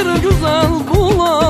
Bir güzel bulamazsam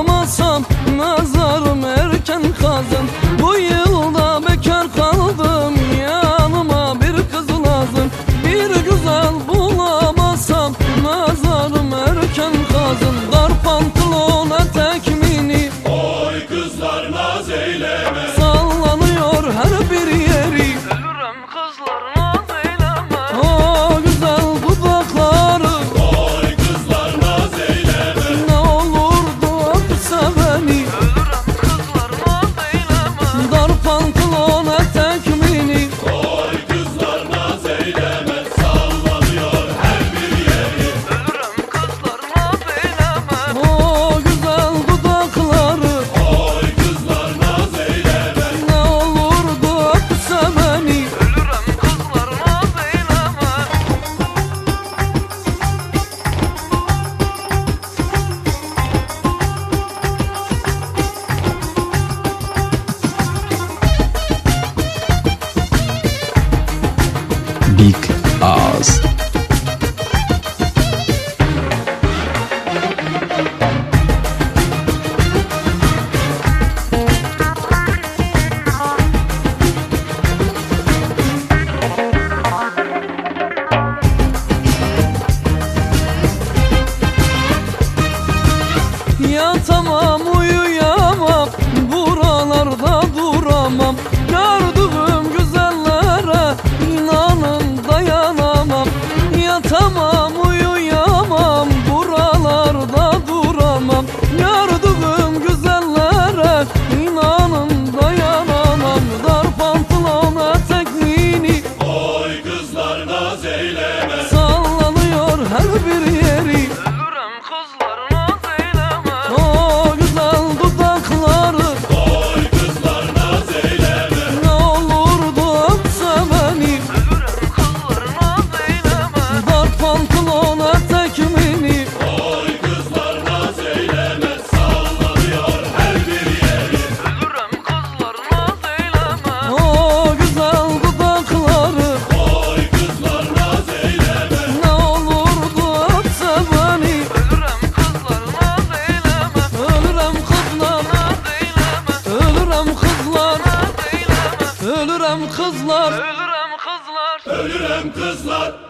Ölürem kızlar. Ölürüm kızlar. Ölürem kızlar